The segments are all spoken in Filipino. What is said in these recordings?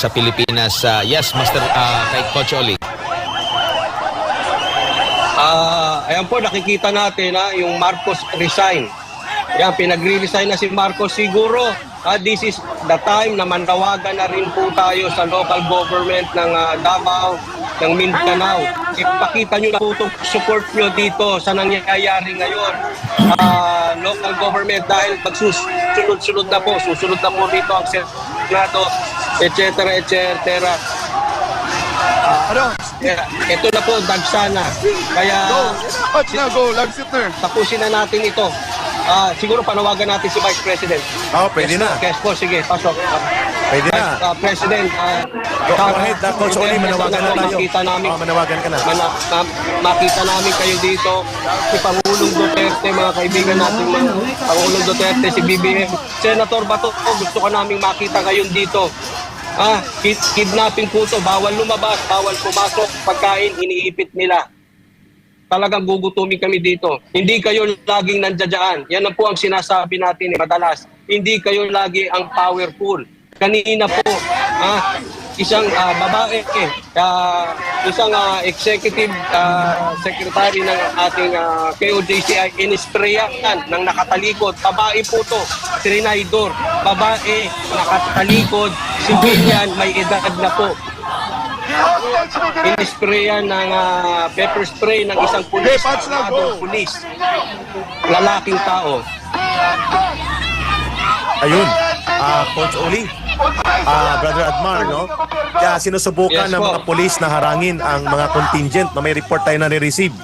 sa Pilipinas. Ah, yes, Master ah, kay Coach Oli. Ah, ayan po nakikita natin ha, yung Marcos resign. Yan, pinagre-resign na si Marcos siguro. ah, this is the time na mandawagan na rin po tayo sa local government ng ah, Davao, ng Mindanao. Ipakita nyo na po itong support nyo dito sa nangyayari ngayon. Ah, local government dahil magsusunod-sunod na po, susunod na po dito ang Senado, etc. etc. Ano? Kaya, ito na po, dagsana. Kaya Go! Watch na, go! Lag Sitner! tapusin na natin ito. Ah, siguro panawagan natin si Vice President. Oo, pwede na. Yes po, sige, pasok. Pwede Vice na. ah, President, ah, Go Tara, ahead, uh, Coach Oli, manawagan na tayo. Makita namin, Oo, manawagan ka na. mana- ma- makita namin kayo dito. Si Pangulong Duterte, mga kaibigan natin, mga Pangulong Duterte, si BBM. Senator Bato, gusto ka namin makita ngayon dito. Ah, kid- kidnapping po to. Bawal lumabas, bawal pumasok. Pagkain, iniipit nila talagang gugutumin kami dito. Hindi kayo laging nandiyadyaan. Yan ang po ang sinasabi natin eh, madalas. Hindi kayo lagi ang powerful. Kanina po, ah, isang ah, babae, eh, ah, isang ah, executive ah, secretary ng ating ah, KOJC ay inisprayan ng nakatalikod. Babae po to, trinidor. Babae, nakatalikod, civilian, may edad na po. Inisprayan ng ah, pepper spray ng isang pulis, armadong pulis, lalaking tao. Ayun, ah, Coach Oli, ah, Brother Admar, no? Kaya sinusubukan Yes ng mga polis na harangin ang mga contingent na may report tayo na receive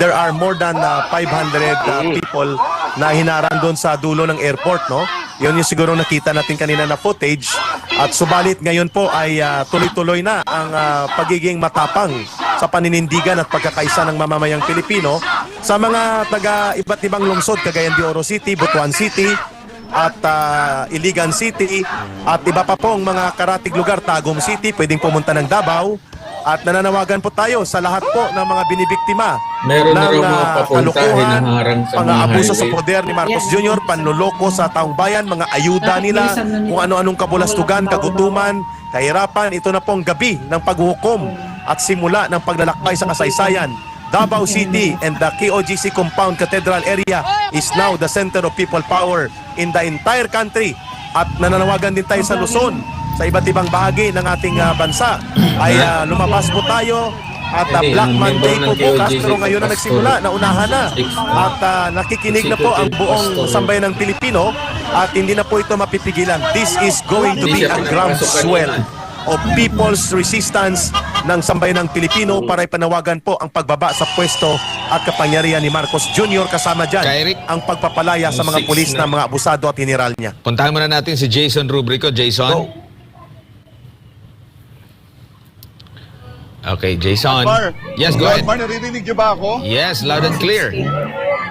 There are more than ah, 500 ah, Mm. people na hinarang doon sa dulo ng airport, no? Yun yung siguro nakita natin kanina na footage. At subalit ngayon po ay ah, tuloy-tuloy na ang ah, pagiging matapang sa paninindigan at pagkakaisa ng mamamayang Pilipino sa mga taga iba't ibang lungsod, Cagayan de Oro City, Butuan City, at ah, Iligan City at iba pa pong mga karatig lugar, Tagum City, pwedeng pumunta ng Davao at nananawagan po tayo sa lahat po ng mga binibiktima Meron na ng raw mga ah, papunta, kalukuhan, hinaharang sa mga pang-aabuso sa highway. poder ni Marcos Jr., panluloko sa taong bayan, mga ayuda nila, kung ano-anong kabulastugan, kagutuman, kahirapan. Ito na pong gabi ng paghuhukom at simula ng paglalakbay sa kasaysayan. Davao City and the KOGC compound cathedral area is now the center of people power in the entire country. At nananawagan din tayo sa Luzon, sa iba't ibang bahagi ng ating ah, bansa ay ah, lumabas po tayo at Hindi, Black Monday po KOGC pero ngayon na nagsimula, naunahan na. At ah, nakikinig na po ang buong sambayan ng Pilipino at hindi na po ito mapipigilan. This is going to be a groundswell of people's resistance ng sambayan ng Pilipino para ipanawagan po ang pagbaba sa pwesto at kapangyarihan ni Marcos Jr. kasama dyan Kairik. ang pagpapalaya sa mga pulis na. na mga abusado at general niya. Puntahan muna natin si Jason Rubrico. Jason? Go. Okay, Jason. Admar! Yes, go ahead. Admar, naririnig niyo ba ako? Yes, loud and clear.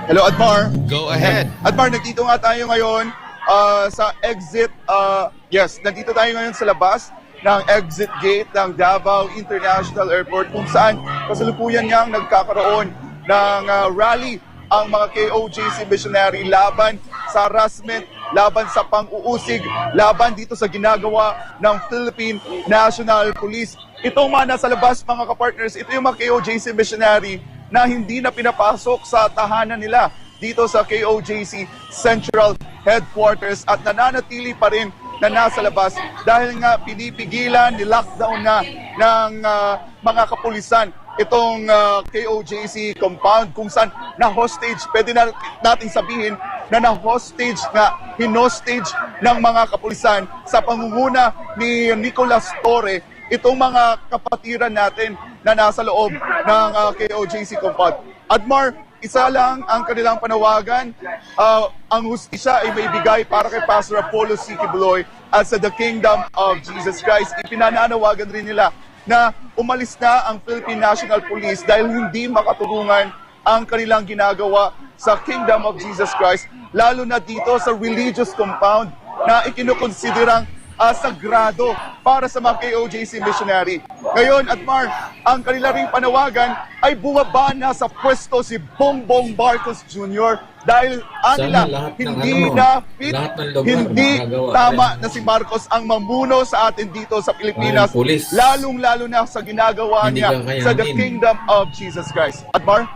Hello, Admar! Go ahead. Admar, nandito nga tayo ngayon ah, sa exit, ah, yes, nandito tayo ngayon sa labas ng exit gate ng Davao International Airport kung saan kasalukuyan niyang nagkakaroon ng ah, rally ang mga KOJC missionary laban sa harassment, laban sa pang-uusig, laban dito sa ginagawa ng Philippine National Police. Itong mga nasa labas mga kapartners, ito yung mga KOJC missionary na hindi na pinapasok sa tahanan nila dito sa KOJC Central Headquarters at nananatili pa rin na nasa labas dahil nga pinipigilan, ni-lockdown na ng ah, mga kapulisan itong ah, KOJC compound kung saan na-hostage, pwede na nating sabihin na na-hostage nga, hinostage ng mga kapulisan sa pangunguna ni Nicolas Torre itong mga kapatiran natin na nasa loob ng ah, KOJC compound. Admar, isa lang ang kanilang panawagan. Ah, ang hustisya ay may bigay para kay Pastor Apollo C. Kibuloy at sa The Kingdom of Jesus Christ. Ipinananawagan rin nila na umalis na ang Philippine National Police dahil hindi makatulungan ang kanilang ginagawa sa Kingdom of Jesus Christ, lalo na dito sa religious compound na ikinukonsiderang ah, sagrado para sa mga KOJC missionary. Ngayon, at Mar, ang kanila ring panawagan ay bumaba na sa pwesto si Bongbong Marcos Jr. dahil anila, lahat ng hindi ano, na fit, lugar hindi tama na si Marcos ang mamuno sa atin dito sa Pilipinas, lalong-lalo na sa ginagawa Hindi niya sa the kingdom of Jesus Christ. At Mar?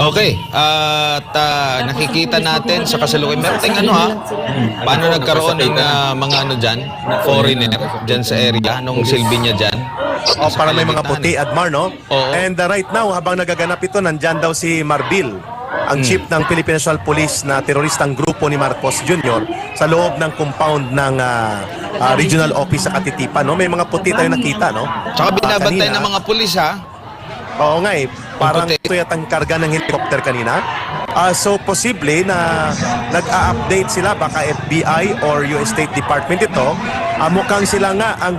Okay, at ah, nakikita natin sa kasalukuyan. Meron tayong ano ha, paano nagkaroon ng ah, mga ano dyan, foreigner dyan sa area, nung silbi niya dyan. O, Sa para may mga puti, Admar, no? Oo. And uh, right now, habang nagaganap ito, nandyan daw si Marbil, ang Hmm. chief ng Philippine National Police na teroristang grupo ni Marcos Jr. sa loob ng compound ng ah, ah, regional office sa Katitipan, no? May mga puti tayo nakita, no? Tsaka Ah, binabantay kanina. ng mga pulis ha. Oo nga eh. Parang ito yatang karga ng helicopter kanina. Ah, so, posible na nag-a-update sila, baka FBI or US State Department ito. Ah, mukhang sila nga ang